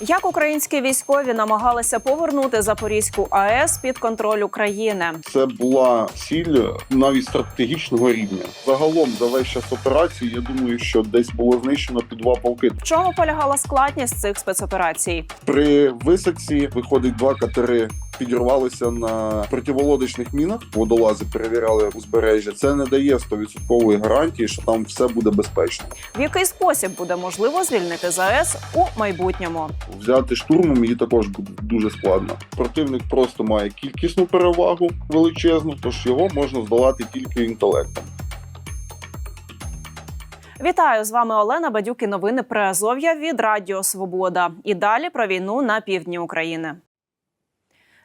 Як українські військові намагалися повернути Запорізьку АЕС під контроль України? Це була ціль навіть стратегічного рівня. Загалом за весь час операції, я думаю, що десь було знищено під два полки. В чому полягала складність цих спецоперацій? При висадці виходить два катери. Підірвалися на противолодочних мінах. Водолази перевіряли узбережжя. Це не дає 100% гарантії, що там все буде безпечно. В який спосіб буде можливо звільнити ЗАЕС у майбутньому? Взяти штурмом її також буде дуже складно. Противник просто має кількісну перевагу величезну, тож його можна здолати тільки інтелектом. Вітаю з вами Олена Бадюк і новини Приазов'я від Радіо Свобода. І далі про війну на півдні України.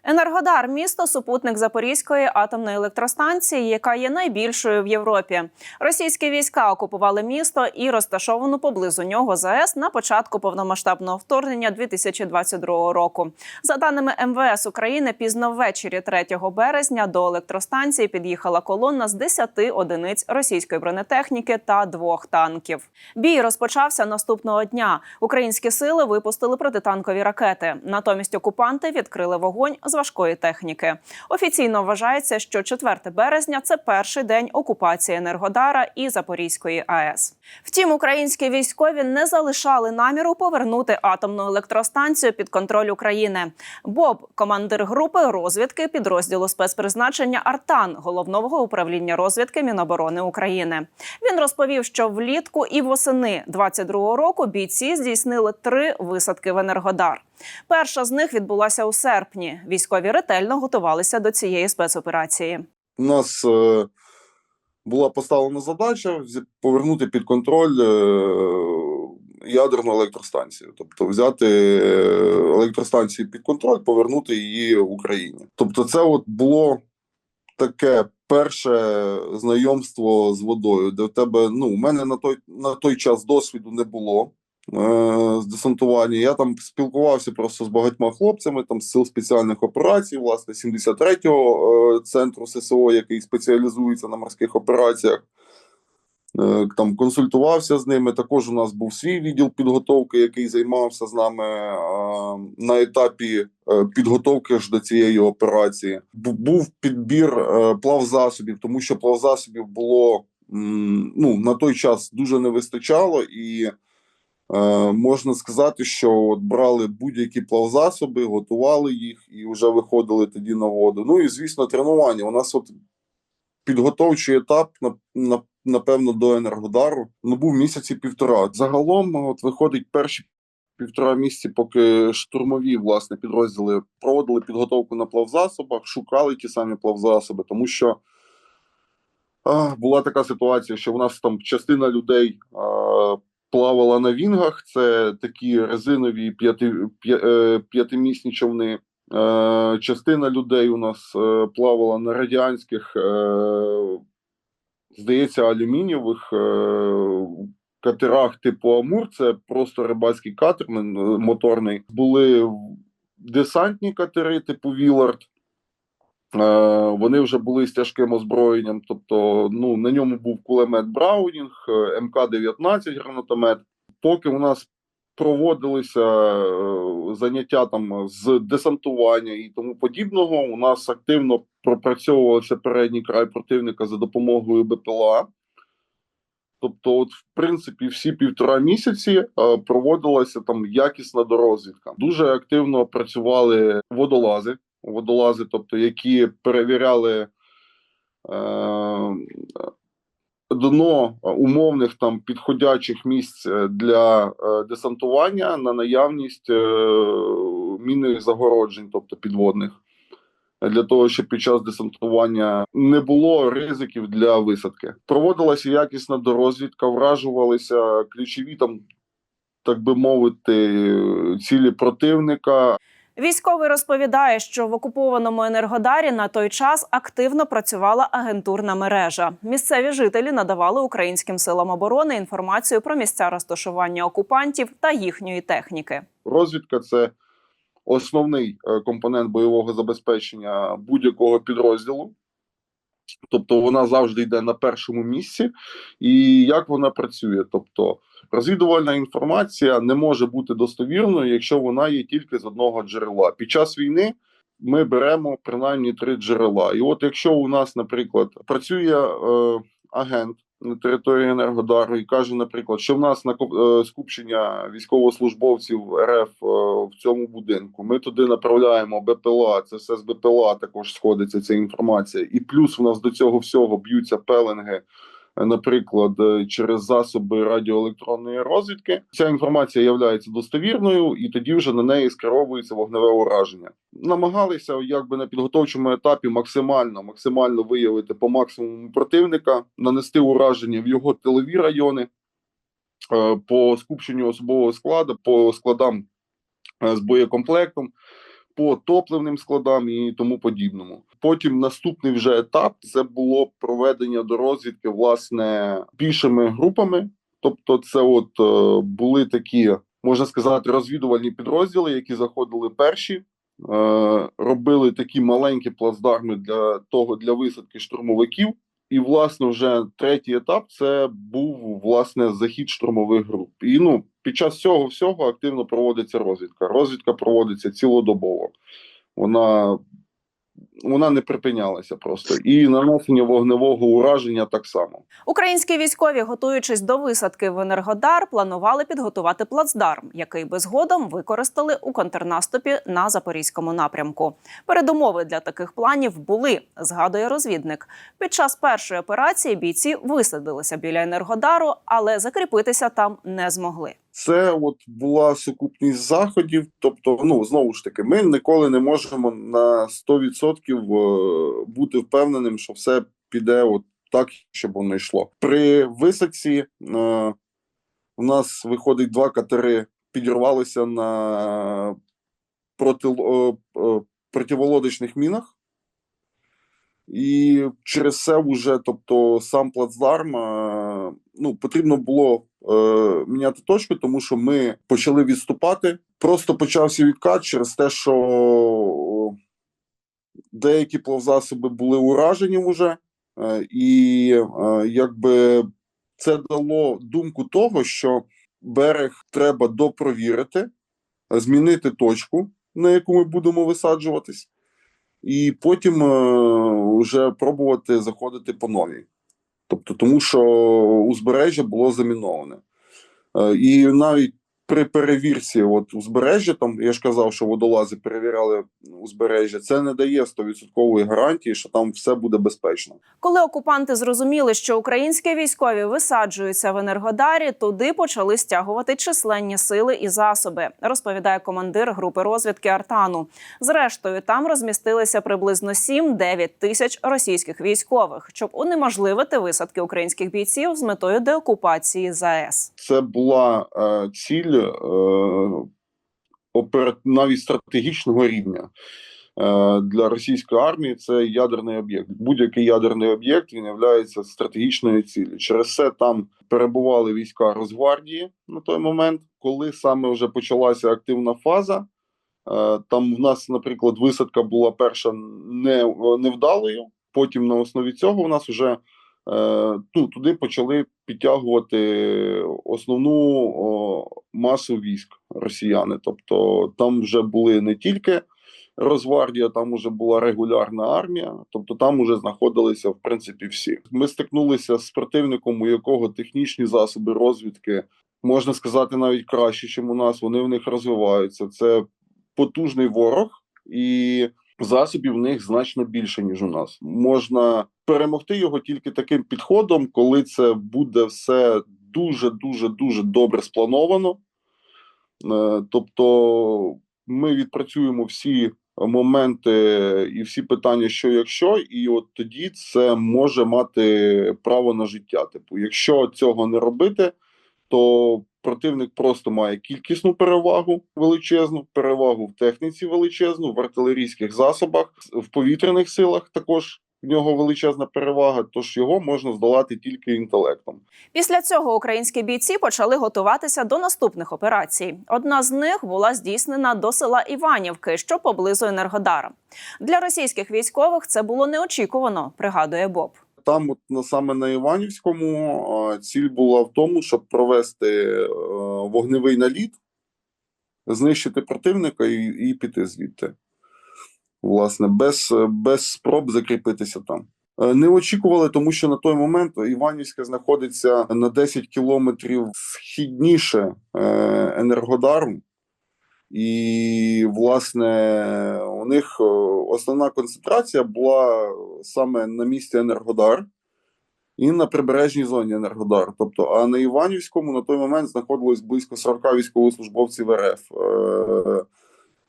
Енергодар місто супутник Запорізької атомної електростанції, яка є найбільшою в Європі. Російські війська окупували місто і розташовану поблизу нього ЗАЕС на початку повномасштабного вторгнення 2022 року. За даними МВС України, пізно ввечері 3 березня до електростанції під'їхала колона з 10 одиниць російської бронетехніки та двох танків. Бій розпочався наступного дня. Українські сили випустили протитанкові ракети. Натомість окупанти відкрили вогонь з важкої техніки. Офіційно вважається, що 4 березня це перший день окупації Енергодара і Запорізької АЕС. Втім, українські військові не залишали наміру повернути атомну електростанцію під контроль України. Боб, командир групи розвідки підрозділу спецпризначення Артан головного управління розвідки Міноборони України. Він розповів, що влітку і восени 22-го року бійці здійснили три висадки в Енергодар. Перша з них відбулася у серпні. Військові ретельно готувалися до цієї спецоперації. У нас е, була поставлена задача повернути під контроль е, ядерну електростанцію, тобто взяти е, електростанцію під контроль, повернути її Україні. Тобто, це от було таке перше знайомство з водою, де в тебе ну у мене на той на той час досвіду не було. Е, З десантування я там спілкувався просто з багатьма хлопцями там з сил спеціальних операцій, власне, 73-го е, центру ССО, який спеціалізується на морських операціях. Е, Там консультувався з ними. Також у нас був свій відділ підготовки, який займався з нами на етапі підготовки ж до цієї операції. Був підбір плавзасобів, тому що плавзасобів було ну, на той час дуже не вистачало, і можна сказати, що от брали будь-які плавзасоби, готували їх і вже виходили тоді на воду. Ну і звісно, тренування. У нас от підготовчий етап на, на напевно, до Енергодару. Ну, був місяці півтора. Загалом, от виходить перші півтора місяці, поки штурмові власне підрозділи проводили підготовку на плавзасобах, шукали ті самі плавзасоби, тому що була така ситуація, що в нас там частина людей плавала на вінгах. Це такі резинові е, п'ятимісні човни. Е, частина людей у нас е, плавала на радянських, здається, алюмінієвих катерах типу Амур. Це просто рибальський катер моторний. Були десантні катери типу Вілард. Е, Вони вже були з тяжким озброєнням, тобто ну, на ньому був кулемет Браунінг, е, МК-19 гранатомет. Поки у нас проводилися е, заняття там з десантування і тому подібного, у нас активно пропрацьовувався передній край противника за допомогою БПЛА. Тобто, от, в принципі, всі півтора місяці проводилася там якісна дорозвідка. Дуже активно працювали водолази, водолази, тобто, які перевіряли е, дно умовних там підходячих місць е, для е, десантування на наявність мінних загороджень, тобто підводних. Для того, щоб під час десантування не було ризиків для висадки. Проводилася якісна дорозвідка, вражувалися ключові там, так би мовити, цілі противника. Військовий розповідає, що в окупованому енергодарі на той час активно працювала агентурна мережа. Місцеві жителі надавали українським силам оборони інформацію про місця розташування окупантів та їхньої техніки. Розвідка це основний е, компонент бойового забезпечення будь-якого підрозділу. Тобто вона завжди йде на першому місці. І як вона працює? Тобто розвідувальна інформація не може бути достовірною, якщо вона є тільки з одного джерела. Під час війни ми беремо принаймні три джерела. І от якщо у нас, наприклад, працює е, агент на території Енергодару і каже, наприклад, що в нас на е, скупчення військовослужбовців РФ е, в цьому будинку. Ми туди направляємо БПЛА. Це все з БПЛА також сходиться ця інформація. І плюс у нас до цього всього б'ються пеленги. Наприклад, е, через засоби радіоелектронної розвідки ця інформація є достовірною, і тоді вже на неї скеровується вогневе ураження. Намагалися, якби на підготовчому етапі, максимально максимально виявити по максимуму противника, нанести ураження в його тилові райони е, по скупченню особового складу, по складам е, з боєкомплектом, по топливним складам і тому подібному. Потім наступний вже етап це було проведення до розвідки власне більшими групами. Тобто, це от е, були такі, можна сказати, розвідувальні підрозділи, які заходили перші, е, робили такі маленькі плацдарми для того для висадки штурмовиків. І, власне, вже третій етап це був власне захід штурмових груп. І ну під час цього всього активно проводиться розвідка. Розвідка проводиться цілодобово. Вона вона не припинялася просто. І нанесення вогневого ураження так само. Українські військові, готуючись до висадки в Енергодар, планували підготувати плацдарм, який би згодом використали у контрнаступі на запорізькому напрямку. Передумови для таких планів були, згадує розвідник. Під час першої операції бійці висадилися біля Енергодару, але закріпитися там не змогли. Це от була сукупність заходів. Тобто, ну знову ж таки, ми ніколи не можемо на 100% бути впевненим, що все піде от так, щоб воно йшло. При висадці е, у нас виходить два катери, підірвалися на проти, е, е, противолодочних мінах. І через це вже, тобто, сам плацдарм, е, ну, потрібно було е, міняти точку, тому що ми почали відступати. Просто почався відкат через те, що деякі плавзасоби були уражені вже, е, і е, якби це дало думку того, що берег треба допровірити, змінити точку, на яку ми будемо висаджуватись і потім е, вже пробувати заходити по новій. Тобто, тому що узбережжя було заміноване. Е, і навіть при перевірці от узбережжя, там я ж казав, що водолази перевіряли узбережжя, це не дає 100% гарантії, що там все буде безпечно. Коли окупанти зрозуміли, що українські військові висаджуються в Енергодарі, туди почали стягувати численні сили і засоби, розповідає командир групи розвідки Артану. Зрештою, там розмістилися приблизно 7-9 тисяч російських військових, щоб унеможливити висадки українських бійців з метою деокупації ЗАЕС. Це була е, ціль е, опера... навіть стратегічного рівня. Е, Для російської армії це ядерний об'єкт. Будь-який ядерний об'єкт він є стратегічною ціллю. Через це там перебували війська Росгвардії на той момент, коли саме вже почалася активна фаза. Е, Там в нас, наприклад, висадка була перша не, невдалою. Потім на основі цього в нас вже ну, туди почали підтягувати основну о, масу військ росіяни. Тобто там вже були не тільки Росгвардія, там вже була регулярна армія, тобто там вже знаходилися в принципі всі. Ми стикнулися з противником, у якого технічні засоби розвідки можна сказати навіть краще, ніж у нас. Вони в них розвиваються. Це потужний ворог, і засобів в них значно більше ніж у нас. Можна перемогти його тільки таким підходом, коли це буде все дуже дуже дуже добре сплановано. Е, Тобто, ми відпрацюємо всі моменти і всі питання, що якщо, і от тоді це може мати право на життя. Типу, якщо цього не робити, то противник просто має кількісну перевагу величезну, перевагу в техніці величезну, в артилерійських засобах, в повітряних силах також в нього величезна перевага, тож його можна здолати тільки інтелектом. Після цього українські бійці почали готуватися до наступних операцій. Одна з них була здійснена до села Іванівки, що поблизу Енергодара. Для російських військових це було неочікувано, пригадує Боб. Там, от саме на Іванівському, ціль була в тому, щоб провести е, вогневий наліт, знищити противника і, і піти звідти. Власне, без, без спроб закріпитися там. Е, Не очікували, тому що на той момент Іванівське знаходиться на 10 кілометрів східніше е, Енергодару. І, власне, у них е, основна концентрація була саме на місці Енергодар і на прибережній зоні Енергодар. Тобто, а на Іванівському на той момент знаходилось близько 40 військовослужбовців РФ. Е,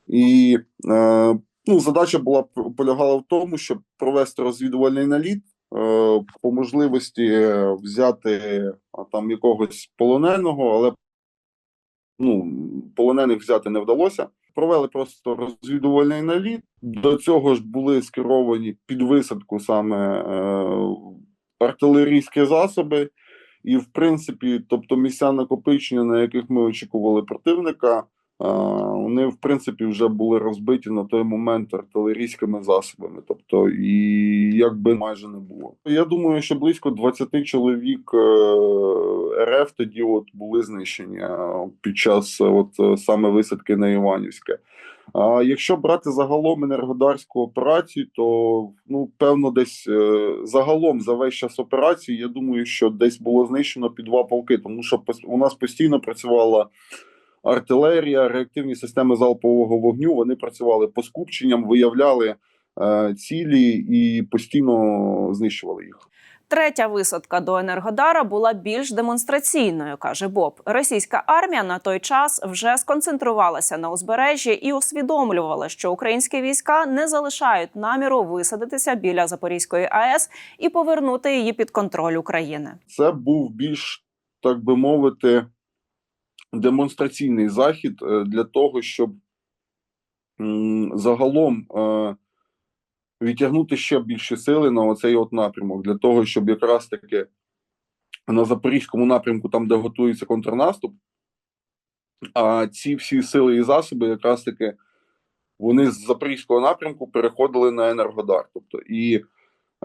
І е, ну, задача була полягала в тому, щоб провести розвідувальний наліт, по можливості взяти там якогось полоненого, але ну, полонених взяти не вдалося. Провели просто розвідувальний наліт. До цього ж були скеровані під висадку саме е, артилерійські засоби, і, в принципі, тобто місця накопичення, на яких ми очікували противника, вони, в принципі, вже були розбиті на той момент артилерійськими засобами. Тобто, і якби майже не було. Я думаю, що близько 20 чоловік е, РФ тоді от були знищені е, під час е, от саме висадки на Іванівське. А якщо брати загалом енергодарську операцію, то ну певно, десь загалом за весь час операції, я думаю, що десь було знищено під два полки, тому що у нас постійно працювала артилерія, реактивні системи залпового вогню. Вони працювали по скупченням, виявляли е, цілі і постійно знищували їх. Третя висадка до Енергодара була більш демонстраційною, каже Боб. Російська армія на той час вже сконцентрувалася на узбережжі і усвідомлювала, що українські війська не залишають наміру висадитися біля Запорізької АЕС і повернути її під контроль України. це був більш, так би мовити, демонстраційний захід е, для того, щоб загалом е, відтягнути ще більше сили на оцей от напрямок, для того, щоб якраз таки на Запорізькому напрямку, там, де готується контрнаступ, а ці всі сили і засоби, якраз таки, вони з Запорізького напрямку переходили на Енергодар. Тобто, і,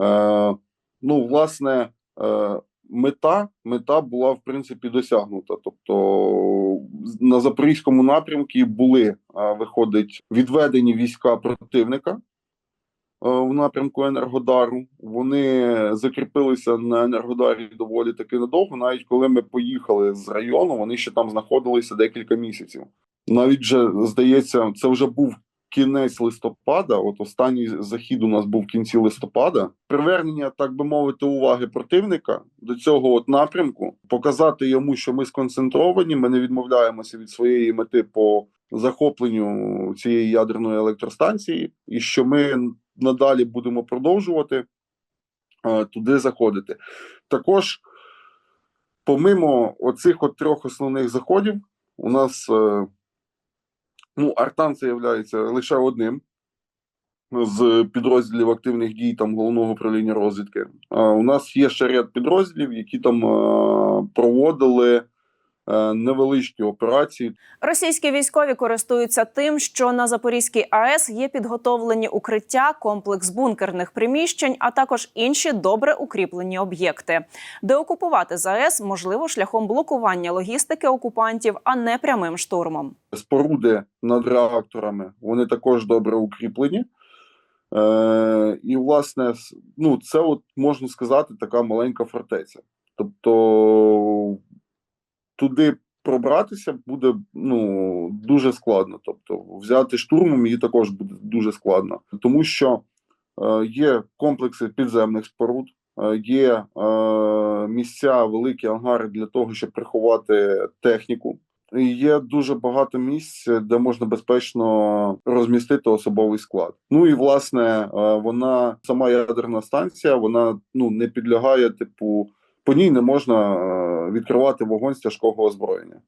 е, ну, власне, е, мета, мета була в принципі досягнута. Тобто на запорізькому напрямку були, виходить, відведені війська противника е, в напрямку Енергодару. Вони закріпилися на Енергодарі доволі таки надовго. Навіть коли ми поїхали з району, вони ще там знаходилися декілька місяців. Навіть же здається, це вже був кінець листопада. От останній захід у нас був в кінці листопада. Привернення, так би мовити, уваги противника до цього от напрямку, показати йому, що ми сконцентровані, ми не відмовляємося від своєї мети по захопленню цієї ядерної електростанції, і що ми надалі будемо продовжувати е, туди заходити. Також, помимо оцих от трьох основних заходів, у нас е, ну, Артан це є лише одним з підрозділів активних дій там головного управління розвідки. А у нас є ще ряд підрозділів, які там проводили невеличкі операції. Російські військові користуються тим, що на Запорізькій АЕС є підготовлені укриття, комплекс бункерних приміщень, а також інші добре укріплені об'єкти. Де окупувати ЗАЕС можливо шляхом блокування логістики окупантів, а не прямим штурмом. споруди над реакторами вони також добре укріплені. Е, і, власне, ну, це от можна сказати така маленька фортеця. Тобто туди пробратися буде ну, дуже складно. Тобто, взяти штурмом її також буде дуже складно, тому що е, є комплекси підземних споруд, е, є е, місця, великі ангари для того, щоб приховати техніку. Є дуже багато місць, де можна безпечно розмістити особовий склад. Ну і власне е, вона сама ядерна станція, вона ну не підлягає, типу, по ній не можна е, відкривати вогонь з тяжкого озброєння.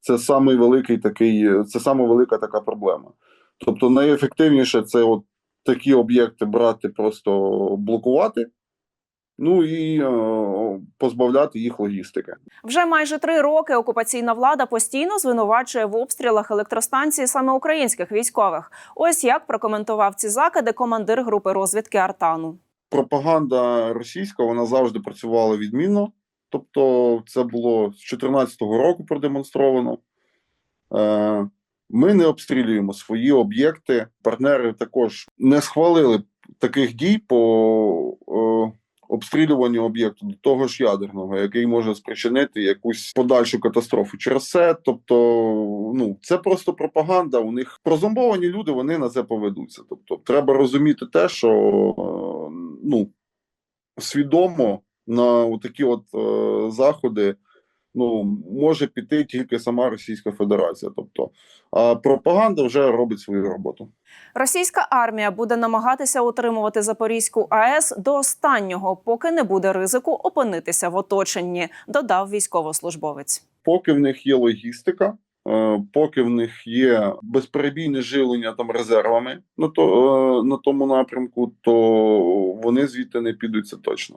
Це самий великий такий, це саме велика така проблема. Тобто, найефективніше це от такі об'єкти брати, просто блокувати, ну і е, позбавляти їх логістики. Вже майже три роки окупаційна влада постійно звинувачує в обстрілах електростанції саме українських військових. Ось як прокоментував ці закиди командир групи розвідки Артану. Пропаганда російська вона завжди працювала відмінно. Тобто, це було з 2014 року продемонстровано. Е, Ми не обстрілюємо свої об'єкти. Партнери також не схвалили таких дій по е, обстрілюванню об'єкту до того ж ядерного, який може спричинити якусь подальшу катастрофу через це. Тобто, ну це просто пропаганда. У них прозомбовані люди, вони на це поведуться. Тобто, треба розуміти те, що е, ну свідомо на такі от е, заходи. Ну, може піти тільки сама Російська Федерація. Тобто, а пропаганда вже робить свою роботу. Російська армія буде намагатися утримувати Запорізьку АЕС до останнього, поки не буде ризику опинитися в оточенні, додав військовослужбовець. Поки в них є логістика, поки в них є безперебійне живлення там резервами на то е, на тому напрямку, то вони звідти не підуть це точно.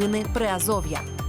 Новини Приазов'я.